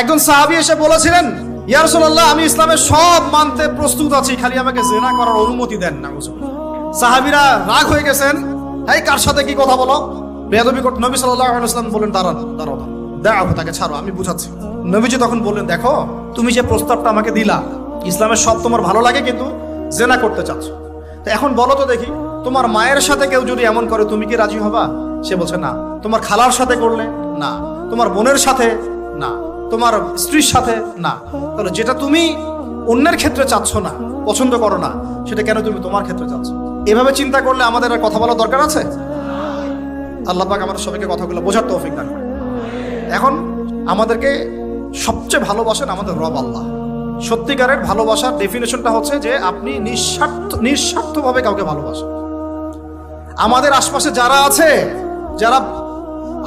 একজন সাহাবি এসে বলেছিলেন ইয়ারসুল্লাহ আমি ইসলামের সব মানতে প্রস্তুত আছি, খালি আমাকে জেনা করার অনুমতি দেন না সাহাবিরা রাগ হয়ে গেছেন এই কার সাথে কি কথা বলো? বেদবি নবী সাল্লাহ ইসলাম বলেন দাঁড়ান তাকে ছাড়ো, আমি বুঝাচ্ছি। নবীজি তখন বললেন, দেখো, তুমি যে প্রস্তাবটা আমাকে দিলা, ইসলামের সব তোমার ভালো লাগে, কিন্তু জেনা করতে চাচ্ছ। তো এখন বলো তো দেখি, তোমার মায়ের সাথে কেউ যদি এমন করে, তুমি কি রাজি হবা? সে বলছে, না। তোমার খালার সাথে করলে, না। তোমার বোনের সাথে, না। তোমার স্ত্রীর সাথে না। তাহলে যেটা তুমি অন্যের ক্ষেত্রে চাচ্ছ না, পছন্দ করো না, সেটা কেন তুমি তোমার ক্ষেত্রে চাচ্ছ? এভাবে চিন্তা করলে আমাদের আর কথা বলার দরকার আছে? আল্লাহ পাক আমাদের সবাইকে কথাগুলো বোঝার তৌফিক দান এখন আমাদেরকে সবচেয়ে ভালোবাসেন আমাদের রব আল্লাহ। সত্যিকারের ভালোবাসার ডেফিনেশনটা হচ্ছে যে আপনি নিঃস্বার্থ নিঃস্বার্থভাবে কাউকে ভালোবাসেন। আমাদের আশপাশে যারা আছে, যারা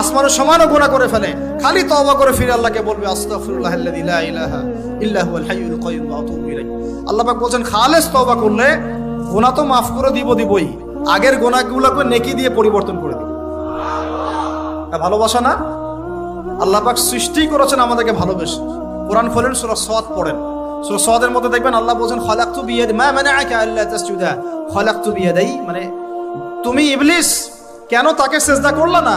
আসমানের সমানও গোনা করে ফেলে। খালি তওবা করে ফিরে আল্লাহকে বলবে, আস্তাগফিরুল্লাহ আল্লাযী আল্লাহ পাক বলছেন, খালেস তওবা করলে গোনা তো মাফ করে দিব দিবই। আগের গোনাগুলোকে নেকি দিয়ে পরিবর্তন করে দিব। ভালোবাসা না? আল্লাহ পাক সৃষ্টি করেছেন আমাদেরকে ভালোবেসে। কোরআন খোলেন সূরা সাদ পড়েন। সূরা সাদের মধ্যে দেখবেন আল্লাহ বলছেন, খালাকতু বিয়াদ মা মানাআকা আল্লা তাসজুদা। খালাকতু বিয়াদাই মানে তুমি ইবলিস, কেন তাকে সেজদা করলা না?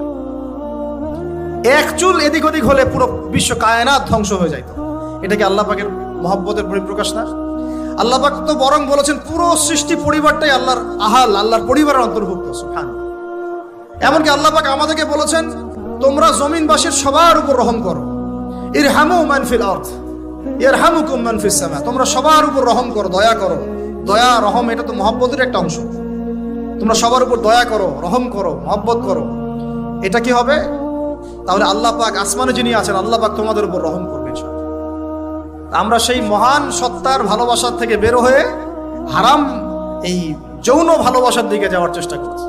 এক চুল এদিক ওদিক হলে পুরো বিশ্ব কায়নাত ধ্বংস হয়ে যাইত। এটা কি আল্লাহ পাকের মহব্বতের পরিপ্রকাশ না? আল্লাহ পাক তো বরং বলেছেন, পুরো সৃষ্টি পরিবারটাই আল্লাহর আহাল, আল্লাহর পরিবারের অন্তর্ভুক্ত সুবহান এমনকি আল্লাহ পাক আমাদেরকে বলেছেন, তোমরা জমিনবাসীর সবার উপর রহম করো। ইরহামু মান ফিল আরদ, ইরহামুকুম মান ফিস সামা, তোমরা সবার উপর রহম করো, দয়া করো। দয়া, রহম এটা তো মহব্বতের একটা অংশ। তোমরা সবার উপর দয়া করো, রহম করো, মহব্বত করো। এটা কি হবে? তাহলে আল্লাহ পাক আসমানে যিনি আছেন, আল্লাহ পাক তোমাদের উপর রহম করবে আমরা সেই মহান সত্তার ভালোবাসার থেকে বের হয়ে হারাম এই যৌন ভালোবাসার দিকে যাওয়ার চেষ্টা করছি।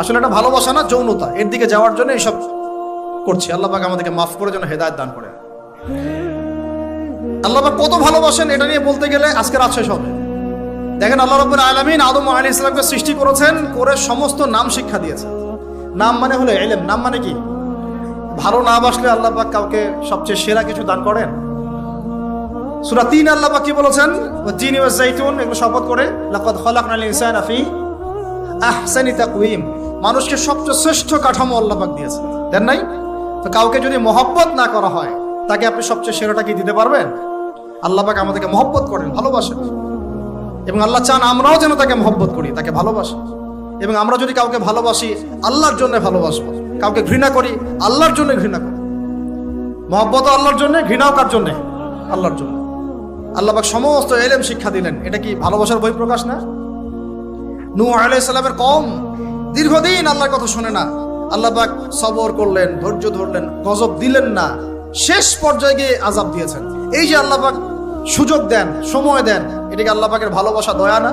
আসলে এটা ভালোবাসা না, যৌনতা। এর দিকে যাওয়ার জন্য এইসব করছি। আল্লাহ পাক আমাদেরকে মাফ করে যেন হেদায়ত দান করে। আল্লাহ পাক কত ভালোবাসেন এটা নিয়ে বলতে গেলে আজকে রাত শেষ হবে। দেখেন আল্লাহ রব্বুল আলমিন আদম আলী ইসলামকে সৃষ্টি করেছেন, করে সমস্ত নাম শিক্ষা দিয়েছেন। নাম মানে হলো এলেম। নাম মানে কি? ভালো না বাসলে আল্লাহ পাক কাউকে সবচেয়ে সেরা কিছু দান করেন? সুরা তিন আল্লাহ পাক কি বলেছেন? ওয়া জাইতুন এগুলো শপথ করে, লাকাদ খালাকনাল ইনসানা ফি আহসানি মানুষকে সবচেয়ে শ্রেষ্ঠ কাঠামো আল্লাহ পাক দিয়েছেন দেন নাই? তো কাউকে যদি মহব্বত না করা হয়, তাকে আপনি সবচেয়ে সেরাটা কি দিতে পারবেন? আল্লাহ পাক আমাদেরকে মহব্বত করেন, ভালোবাসেন। এবং আল্লাহ চান আমরাও যেন তাকে মহব্বত করি, তাকে ভালোবাসি। এবং আমরা যদি কাউকে ভালোবাসি, আল্লাহর জন্য ভালোবাসবো। কাউকে ঘৃণা করি, আল্লাহর জন্য ঘৃণা করি। মহব্বত আল্লাহর জন্য, ঘৃণাও কার জন্য? আল্লাহর জন্য। আল্লাহবাক সমস্ত এলেম শিক্ষা দিলেন। এটা কি ভালোবাসার বই প্রকাশ না? নু আলাইসাল্লামের কম দীর্ঘদিন আল্লাহর কথা শোনে না। আল্লাহবাক সবর করলেন, ধৈর্য ধরলেন, গজব দিলেন না। শেষ পর্যায়ে গিয়ে আজাব দিয়েছেন। এই যে আল্লাহবাক সুযোগ দেন, সময় দেন এটাকে আল্লাহ পাকের ভালোবাসা, দয়া না?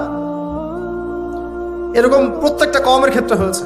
এরকম প্রত্যেকটা কমের ক্ষেত্রে হয়েছে।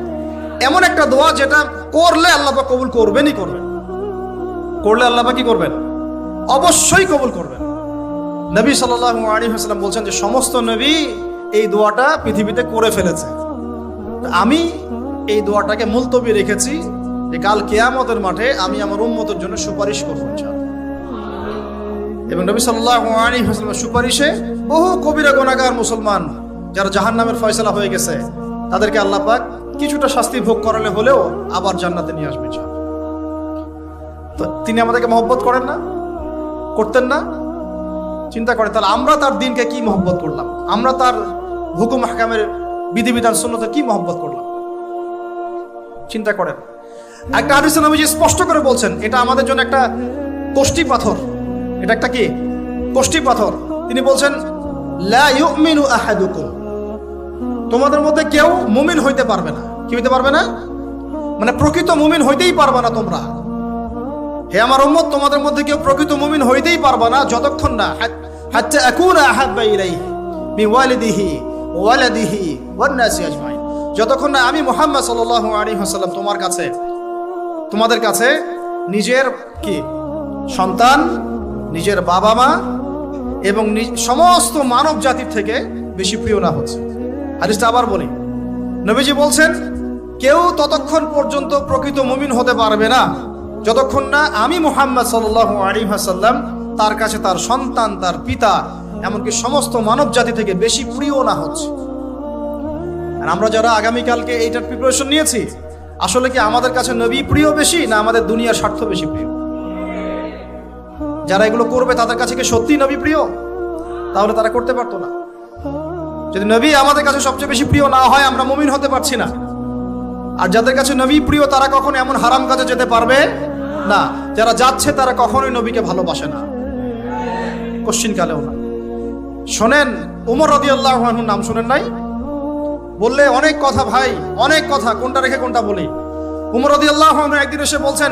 এমন একটা দোয়া যেটা করলে আল্লাহ কবুল করবেনই করবেন। করলে আল্লাহ কি করবেন? অবশ্যই কবুল করবেন। নবী সাল্লাহ আলী হাসলাম বলছেন যে, সমস্ত নবী এই দোয়াটা পৃথিবীতে করে ফেলেছে। আমি এই দোয়াটাকে মুলতবি রেখেছি যে, কাল কেয়ামতের মাঠে আমি আমার উন্মতের জন্য সুপারিশ করব এবং নবী সাল্লাহ আলী হাসলামের সুপারিশে বহু কবিরা গোনাগার মুসলমান যারা জাহান নামের ফয়সলা হয়ে গেছে, তাদেরকে আল্লাহ পাক কিছুটা শাস্তি ভোগ করালে হলেও আবার জান্নাতে নিয়ে আসবে তো তিনি আমাদেরকে মহব্বত করেন না, করতেন না, চিন্তা করে তাহলে আমরা তার দিনকে কি মহব্বত করলাম? আমরা তার হুকুম হাকামের বিধিবিধান শূন্যতে কি মহব্বত করলাম? চিন্তা করেন। একটা হাদিসে নবীজি স্পষ্ট করে বলছেন, এটা আমাদের জন্য একটা কোষ্টি পাথর। এটা একটা কি? কোষ্টি পাথর। তিনি বলছেন, লা ইউমিনু আহাদুকুম। তোমাদের মধ্যে কেউ মুমিন হইতে পারবে না। কি হইতে পারবে না? মানে প্রকৃত মুমিন হইতেই পারবে না তোমরা। হে আমার উম্মত, তোমাদের মধ্যে কেউ প্রকৃত মুমিন হইতেই পারবে না, যতক্ষণ না। হাত্তা আকুনা আহাব্বা ইলাইহি, মি ওয়ালিদিহি, ওয়ালাদিহি ওয়ান নাসি আজমাইন। যতক্ষণ না আমি মুহাম্মদ সাল্লাল্লাহু আলাইহি ওয়াসাল্লাম তোমার কাছে, তোমাদের কাছে নিজের কি? সন্তান, নিজের বাবা মা এবং সমস্ত মানব জাতির থেকে বেশি প্রিয় না হচ্ছে। হাদিসটা আবার বলি। নবীজি বলছেন কেউ ততক্ষণ পর্যন্ত প্রকৃত মুমিন হতে পারবে না। যতক্ষণ না আমি মোহাম্মদ সাল্লাহ আলী হাসাল্লাম তার কাছে তার সন্তান, তার পিতা, এমনকি সমস্ত মানব জাতি থেকে বেশি প্রিয় না হচ্ছে। আর আমরা যারা আগামীকালকে এইটার প্রিপারেশন নিয়েছি, আসলে কি আমাদের কাছে নবী প্রিয় বেশি না আমাদের দুনিয়ার স্বার্থ বেশি প্রিয়? যারা এগুলো করবে, তাদের কাছে কি সত্যি নবী প্রিয়? তাহলে তারা করতে পারতো না। যদি নবী আমাদের কাছে সবচেয়ে বেশি প্রিয় না হয়, আমরা মুমিন হতে পারছি না। আর যাদের কাছে নবী প্রিয়, তারা কখনো এমন হারাম কাজে যেতে পারবে? না। যারা যাচ্ছে, তারা কখনোই নবীকে ভালোবাসে না। কোশ্চিন কালেও না শোনেন, উমর রদি নাম শোনেন নাই? বললে, অনেক কথা ভাই, অনেক কথা, কোনটা রেখে কোনটা বলি? উমর রদি একদিন এসে বলছেন,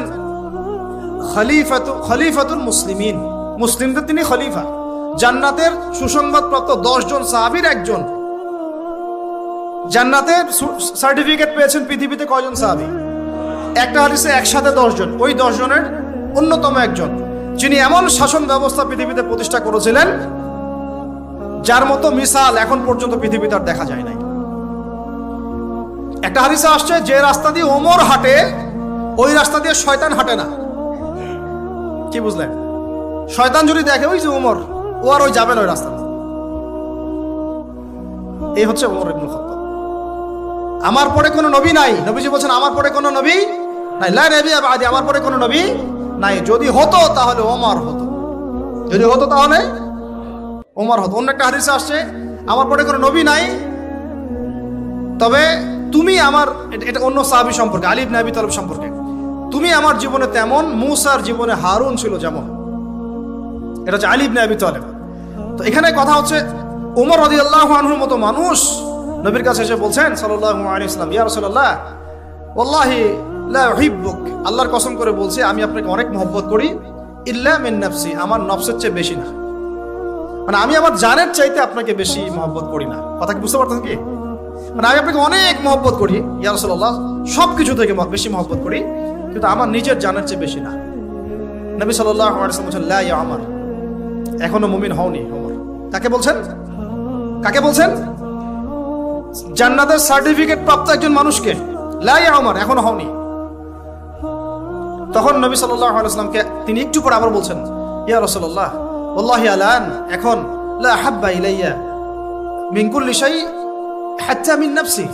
খলিফাতু, খলিফাতুল মুসলিমিন। মুসলিমদের তিনি খলিফা। জান্নাতের সুসংবাদপ্রাপ্ত দশজন সাহাবির একজন। জান্নাতের সার্টিফিকেট পেয়েছেন পৃথিবীতে কয়জন সাহাবি? একটা হাদিসে একসাথে দশজন। ওই দশজনের অন্যতম একজন, যিনি এমন শাসন ব্যবস্থা পৃথিবীতে প্রতিষ্ঠা করেছিলেন, যার মতো মিসাল এখন পর্যন্ত পৃথিবীতে আর দেখা যায় নাই। একটা হাদিসে আসছে, যে রাস্তা দিয়ে ওমর হাঁটে, ওই রাস্তা দিয়ে শয়তান হাঁটে না। কি বুঝলেন? শয়তান যদি দেখে, ওই যে ওমর, ও আর ওই যাবেন ওই রাস্তা এই হচ্ছে উমর ইবনুল খাত্তাব। আমার পরে কোনো নবী নাই। নবীজি বলছেন, আমার পরে কোনো নবী নাই। লাই নবী আদি আমার পরে কোনো নবী নাই। যদি হতো, তাহলে ওমর হতো। যদি হতো, তাহলে ওমর হতো। অন্য একটা হাদিসে আসছে, আমার পরে কোনো নবী নাই, তবে তুমি আমার এটা- অন্য সাহাবি সম্পর্কে আলিব নাবি তলব সম্পর্কে। তুমি আমার জীবনে তেমন, মুসার জীবনে হারুন ছিল যেমন। এটা হচ্ছে আলিব নাবি তলেব। তো এখানে কথা হচ্ছে উমর রদি আল্লাহ আনহুর মতো মানুষ নবীর কাছে এসে বলছেন সাল্লাহ আলী ইসলাম রসল্লাহ ওল্লাহি হিব্বুক আল্লাহর কসম করে বলছি, আমি আপনাকে অনেক মহব্বত করি, ইল্লা আমার নফসের চেয়ে বেশি না। মানে আমি আমার জানের চাইতে আপনাকে বেশি মহব্বত করি না। কথা কি বুঝতে পারতেন কি? মানে আমি আপনাকে অনেক মহব্বত করি, ইয়া রসল্লাহ সব কিছু থেকে বেশি মহব্বত করি, কিন্তু আমার নিজের জানের চেয়ে বেশি না। নবী সাল্লাহ আমার এখনও মুমিন হওনি ওমর কাকে বলছেন? কাকে বলছেন? জান্নাতের সার্টিফিকেট প্রাপ্ত একজন মানুষকে লাই আমার এখনও হওনি। তখন নবী সাল্লাহ আলাইসলামকে তিনি একটু পরে আবার বলছেন, ইয়া রসল্লাহ ওল্লাহি আলান, এখন লা হাব্বা ইলাইয়া মিনকুল্লি শাই হাত্তা মিন নাফসি।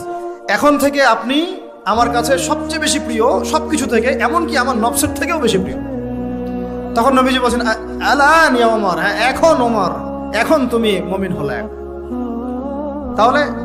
এখন থেকে আপনি আমার কাছে সবচেয়ে বেশি প্রিয় সবকিছু থেকে, এমনকি আমার নফসের থেকেও বেশি প্রিয়। তখন নবীজি বলছেন, "আ- আলান ইয়া ওমর হ্যাঁ এখন ওমর, এখন তুমি মমিন হলে। তাহলে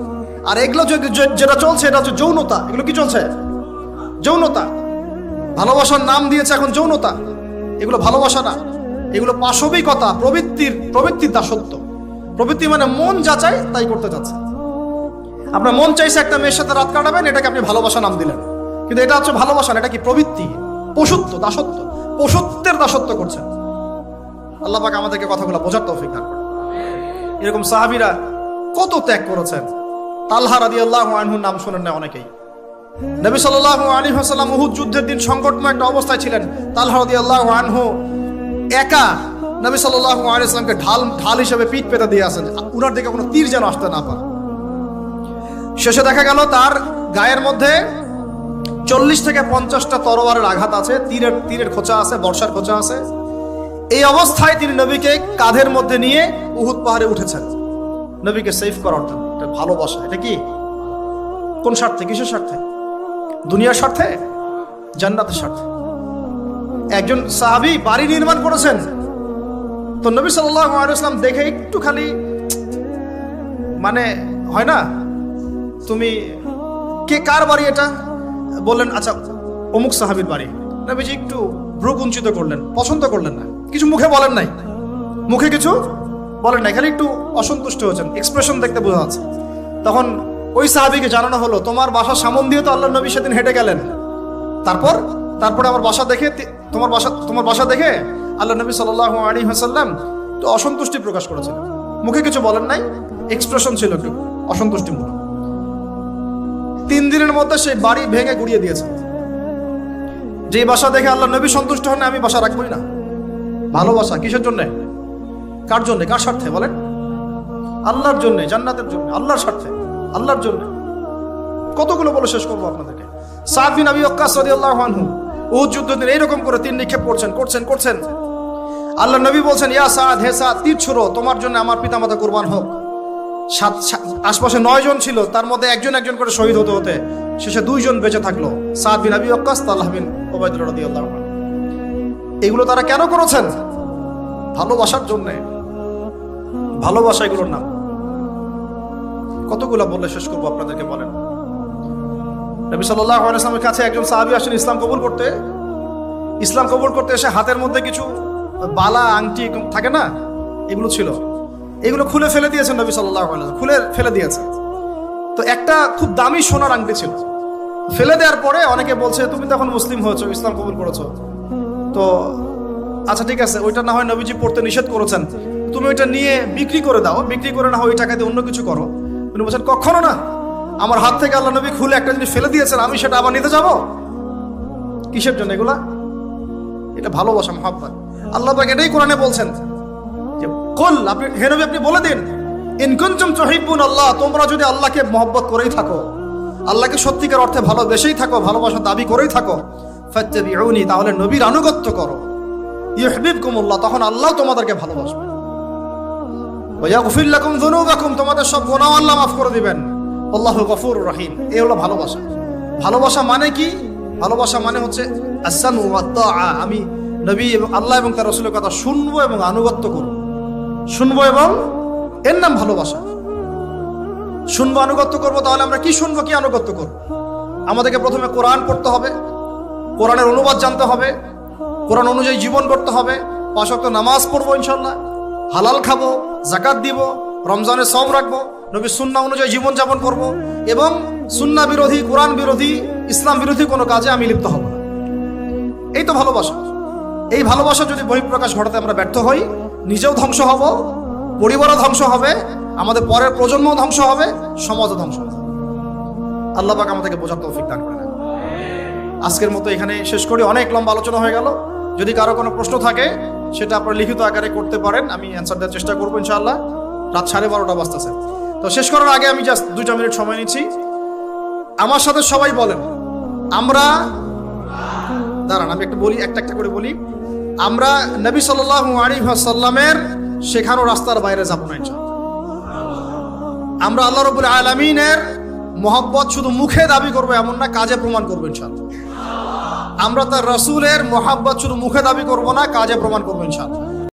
আর এগুলো যেটা চলছে, এটা হচ্ছে যৌনতা। এগুলো কি চলছে? যৌনতা। ভালোবাসার নাম দিয়েছে এখন যৌনতা। এগুলো ভালোবাসা না। এগুলো পাশবিকতা, প্রবৃত্তির প্রবৃত্তির দাসত্ব। প্রবৃত্তি মানে মন যা চায়, তাই করতে যাচ্ছে আপনার মন চাইছে একটা মেয়ের সাথে রাত কাটাবেন, এটাকে আপনি ভালোবাসা নাম দিলেন। কিন্তু এটা হচ্ছে ভালোবাসা এটা কি প্রবৃত্তি? পশুত্ব, দাসত্ব। পশুত্বের দাসত্ব করছেন। আল্লাহ পাক আমাদেরকে কথাগুলো বোঝার তৌফিক দান এরকম সাহাবিরা কত ত্যাগ করেছেন। রাদি আল্লাহ আনহুর নাম শোনেন না অনেকেই। নবী সাল্লাহ আলী হাসাল্লাম উহুদ যুদ্ধের দিন সংকটময় একটা অবস্থায় ছিলেন। রাদি আল্লাহ আনহু একা নবী সাল্লাহ ঢাল ঢাল হিসেবে পিঠ পেতে দিয়ে আসেন। উনার দিকে কোনো তীর যেন আসতে না পারে। শেষে দেখা গেল তার গায়ের মধ্যে চল্লিশ থেকে পঞ্চাশটা তরবারের আঘাত আছে, তীরের তীরের খোঁচা আছে, বর্ষার খোঁচা আছে। এই অবস্থায় তিনি নবীকে কাঁধের মধ্যে নিয়ে উহুদ পাহাড়ে উঠেছেন। নবীকে সেফ করার জন্য। এটা ভালোবাসা, এটা কি? কোন স্বার্থে? কিসের স্বার্থে? দুনিয়ার স্বার্থে? জান্নাতের স্বার্থে? একজন সাহাবি বাড়ি নির্মাণ করেছেন। তো নবী সাল্লাম দেখে একটু খালি মানে হয় না? তুমি কে, কার বাড়ি এটা? বললেন আচ্ছা অমুক সাহাবির বাড়ি। নবীজি একটু ভ্রু কুঞ্চিত করলেন, পছন্দ করলেন না। কিছু মুখে বলেন নাই। মুখে কিছু বলেন নাই খালি একটু অসন্তুষ্ট হয়েছেন এক্সপ্রেশন দেখতে বোঝা যাচ্ছে। তখন ওই সাহাবিকে জানানো হলো, তোমার বাসার সামন দিয়ে তো আল্লাহ নবী সেদিন হেঁটে গেলেন। তারপর, তারপরে আমার বাসা দেখে তোমার বাসা তোমার বাসা দেখে আল্লাহ নবী সাল্লাহ আলী হাসাল্লাম তো অসন্তুষ্টি প্রকাশ করেছেন। মুখে কিছু বলেন নাই এক্সপ্রেশন ছিল একটু অসন্তুষ্টিমূলক। তিন দিনের মধ্যে সেই বাড়ি ভেঙে গুড়িয়ে দিয়েছে। যে বাসা দেখে আল্লাহ নবী সন্তুষ্ট হন আমি বাসা রাখবই না। ভালোবাসা, কিসের জন্য? কার জন্য? কার স্বার্থে? বলেন। আল্লাহর জন্য, জান্নাতের জন্য, আল্লাহর স্বার্থে, আল্লাহর জন্য। কতগুলো বলে শেষ করব আপনাদেরকে? সাদ বিন আবি ওয়াক্কাস রাদিয়াল্লাহু আনহু, উহুদ যুদ্ধ দিন এইরকম করে তিন নিক্ষেপ করছেন করছেন করছেন। আল্লাহ নবী বলছেন, ইয়া সাদ, হে সাদ, তীর ছুড়ো, তোমার জন্য আমার পিতামাতা কুরবান হোক। সাত আশপাশে নয় জন ছিল, তার মধ্যে একজন একজন করে শহীদ হতে হতে শেষে দুইজন বেঁচে থাকল, সাদ বিন আবি ওয়াক্কাস তাল্লাহ বিন ওবায়দুল্লাহ এগুলো তারা কেন করেছেন? ভালোবাসার জন্যে। ভালোবাসা এগুলোর নাম। কতগুলো বললে শেষ করব আপনাদেরকে বলেন। নবী সাল্লাহ আলাইসলামের কাছে একজন সাহাবি আসেন ইসলাম কবুল করতে। ইসলাম কবুল করতে এসে হাতের মধ্যে কিছু বালা, আংটি থাকে না? এগুলো ছিল। এগুলো খুলে ফেলে দিয়েছেন নবী সাল্লাহ খুলে ফেলে দিয়েছে তো একটা খুব দামি সোনার আংটি ছিল। ফেলে দেওয়ার পরে অনেকে বলছে, তুমি তো এখন মুসলিম হয়েছো, ইসলাম কবুল করেছ। তো আচ্ছা ঠিক আছে, ওইটা না হয় নবীজি পড়তে নিষেধ করেছেন। তুমি ওইটা নিয়ে বিক্রি করে দাও। বিক্রি করে না ওই টাকা দিয়ে অন্য কিছু করো। উনি বলছেন, কখনো না। আমার হাত থেকে আল্লাহ নবী খুলে একটা জিনিস ফেলে দিয়েছেন, আমি সেটা আবার নিতে যাব? কিসের জন্য এগুলা? এটা ভালোবাসা, মহাব্বত। আল্লাহ পাক এটাই কোরআনে বলছেন যে, কল, আপনি, হে নবী, আপনি বলে দিন ইনকুনতুম তুহিব্বুন আল্লাহ তোমরা যদি আল্লাহকে মহব্বত করেই থাকো, আল্লাহকে সত্যিকার অর্থে ভালোবেসেই থাকো, ভালোবাসার দাবি করেই থাকো, ফাত্তাবিউনি, তাহলে নবীর আনুগত্য করো। ইউহিব্বুকুমুল্লাহ, তখন আল্লাহ তোমাদেরকে ভালোবাসবে। ওয়াগফির লাকুম যুনুবাকুম, তোমাদের সব গুনাহ আল্লাহ মাফ করে দিবেন। আল্লাহু গফুরুর রহিম এই হলো ভালোবাসা। ভালোবাসা মানে কি? ভালোবাসা মানে হচ্ছে আসানু আমি নবী এবং আল্লাহ এবং তার রাসূলের কথা শুনব এবং আনুগত্য করব। শুনব এবং এর নাম ভালোবাসা। শুনব, আনুগত্য করব, তাহলে আমরা কি শুনব, কি আনুগত্য করব? আমাদেরকে প্রথমে কোরআন পড়তে হবে, কোরআনের অনুবাদ জানতে হবে, কোরআন অনুযায়ী জীবন করতে হবে, পাঁচ ওয়াক্ত নামাজ পড়ব ইনশাল্লাহ হালাল খাব, জাকাত দিব, রমজানের সম রাখব, নবী সুন্না অনুযায়ী জীবনযাপন করব এবং সুন্না বিরোধী, কোরআন বিরোধী, ইসলাম বিরোধী কোনো কাজে আমি লিপ্ত হব না। এই তো ভালোবাসা। এই ভালোবাসা যদি বহিঃপ্রকাশ ঘটাতে আমরা ব্যর্থ হই, নিজেও ধ্বংস হব, পরিবারও ধ্বংস হবে, আমাদের পরের প্রজন্মও ধ্বংস হবে, সমাজও ধ্বংস হবে। আল্লাহ পাক আমাদেরকে বোঝার তৌফিক দান করে আজকের মতো এখানে শেষ করি। অনেক লম্বা আলোচনা হয়ে গেল। যদি কারও কোনো প্রশ্ন থাকে সেটা আপনারা লিখিত আকারে করতে পারেন, আমি অ্যান্সার দেওয়ার চেষ্টা করব ইনশাআল্লাহ। রাত সাড়ে বারোটা বাজতেছে। তো শেষ করার আগে আমি জাস্ট দুইটা মিনিট সময় নিচ্ছি। আমার সাথে সবাই বলেন, আমরা, দাঁড়ান, আমি একটু বলি, একটা একটা করে বলি। আমরা নবী সাল্লাহ আলী সাল্লামের শেখানো রাস্তার বাইরে যাব না আমরা আল্লাহ রবুল আলমিনের মোহাব্বত শুধু মুখে দাবি করব, এমন না, কাজে প্রমাণ করব ইনশাআল্লাহ। আমরা তার রসুলের মোহাব্বত শুধু মুখে দাবি করব না কাজে প্রমাণ করব ইনশাআল্লাহ।